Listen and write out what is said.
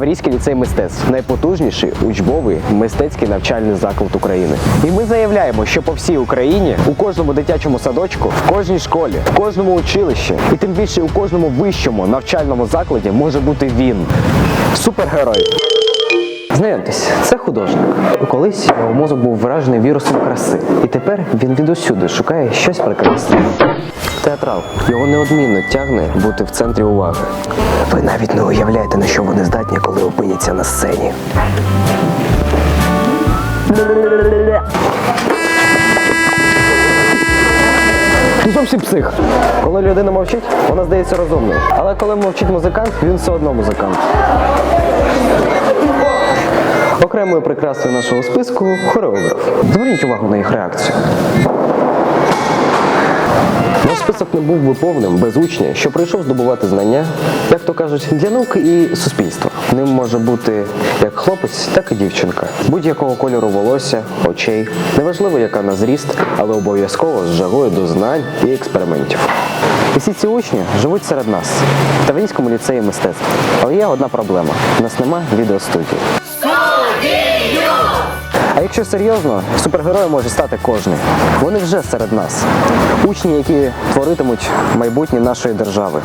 Таврійський ліцей мистецтв найпотужніший учбовий мистецький навчальний заклад України. І ми заявляємо, що по всій Україні у кожному дитячому садочку, в кожній школі, в кожному училищі і тим більше у кожному вищому навчальному закладі може бути він супергерой. Знайомтесь, це художник. Колись його мозок був вражений вірусом краси, і тепер він відусюди шукає щось прекрасне. Театрал його неодмінно тягне бути в центрі уваги. Ви навіть не уявляєте, на що вони здатні, коли опиняться на сцені. Зовсім псих. Коли людина мовчить, вона здається розумною. Але коли мовчить музикант, він все одно музикант. Окремою прикрасою нашого списку хореограф. Зверніть увагу на їх реакцію. Наш список не був би повним без учня, що прийшов здобувати знання, як то кажуть, для науки і суспільства. Ним може бути як хлопець, так і дівчинка, будь-якого кольору волосся, очей. Неважливо, яка на зріст, але обов'язково з жагою до знань і експериментів. І всі ці учні живуть серед нас в Таврійському ліцеї мистецтв. Але є одна проблема: у нас нема відеостудії. А якщо серйозно, супергероєм може стати кожен. Вони вже серед нас. Учні, які творитимуть майбутнє нашої держави.